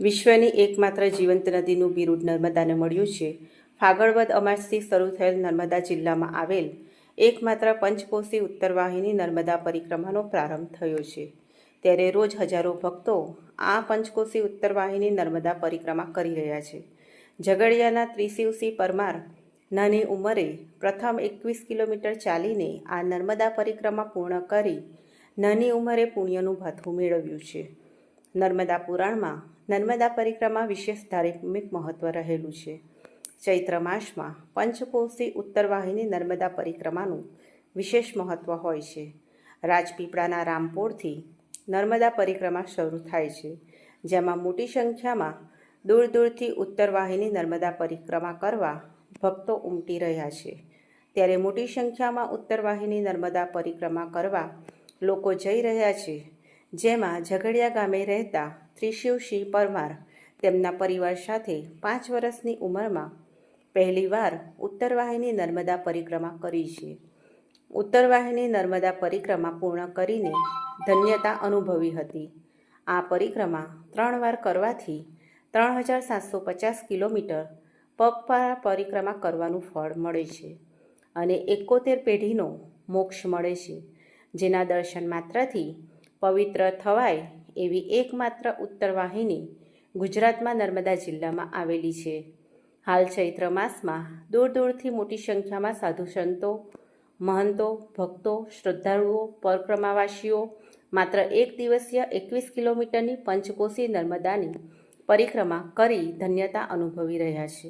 વિશ્વની એકમાત્ર જીવંત નદીનું બિરુદ નર્મદાને મળ્યું છે. ફાગણવદ અમાસથી શરૂ થયેલ નર્મદા જિલ્લામાં આવેલ એકમાત્ર પંચકોશી ઉત્તરવાહિની નર્મદા પરિક્રમાનો પ્રારંભ થયો છે. ત્યારે રોજ હજારો ભક્તો આ પંચકોશી ઉત્તરવાહિની નર્મદા પરિક્રમા કરી રહ્યા છે. ઝઘડિયાના ત્રિશિવસિંહ પરમાર નાની ઉંમરે પ્રથમ એકવીસ કિલોમીટર ચાલીને આ નર્મદા પરિક્રમા પૂર્ણ કરી નાની ઉંમરે પુણ્યનું ભાથું મેળવ્યું છે. નર્મદા પુરાણમાં નર્મદા પરિક્રમા વિશેષ ધાર્મિક મહત્વ રહેલું છે. ચૈત્ર માસમાં પંચકોશી ઉત્તરવાહિની નર્મદા પરિક્રમાનું વિશેષ મહત્વ હોય છે. રાજપીપળાના રામપોરથી નર્મદા પરિક્રમા શરૂ થાય છે, જેમાં મોટી સંખ્યામાં દૂર દૂરથી ઉત્તરવાહિની નર્મદા પરિક્રમા કરવા ભક્તો ઉમટી રહ્યા છે. ત્યારે મોટી સંખ્યામાં ઉત્તરવાહિની નર્મદા પરિક્રમા કરવા લોકો જઈ રહ્યા છે. જેમાં ઝઘડિયા ગામે રહેતા ત્રિશિવસિંહ પરમાર તેમના પરિવાર સાથે પાંચ વર્ષની ઉંમરમાં પહેલીવાર ઉત્તરવાહિની નર્મદા પરિક્રમા કરી છે. ઉત્તરવાહિની નર્મદા પરિક્રમા પૂર્ણ કરીને ધન્યતા અનુભવી હતી. આ પરિક્રમા ત્રણ વાર કરવાથી ત્રણ હજાર સાતસો પચાસ કિલોમીટર પગપાળા પરિક્રમા કરવાનું ફળ મળે છે અને એકોતેર પેઢીનો મોક્ષ મળે છે, જેના દર્શન માત્રથી પવિત્ર થવાય એવી એકમાત્ર ઉત્તરવાહિની ગુજરાતમાં નર્મદા જિલ્લામાં આવેલી છે. હાલ ચૈત્ર માસમાં દૂર દૂરથી મોટી સંખ્યામાં સાધુ સંતો, મહંતો, ભક્તો, શ્રદ્ધાળુઓ, પરક્રમાવાસીઓ માત્ર એક દિવસીય એકવીસ કિલોમીટરની પંચકોશી નર્મદાની પરિક્રમા કરી ધન્યતા અનુભવી રહ્યા છે.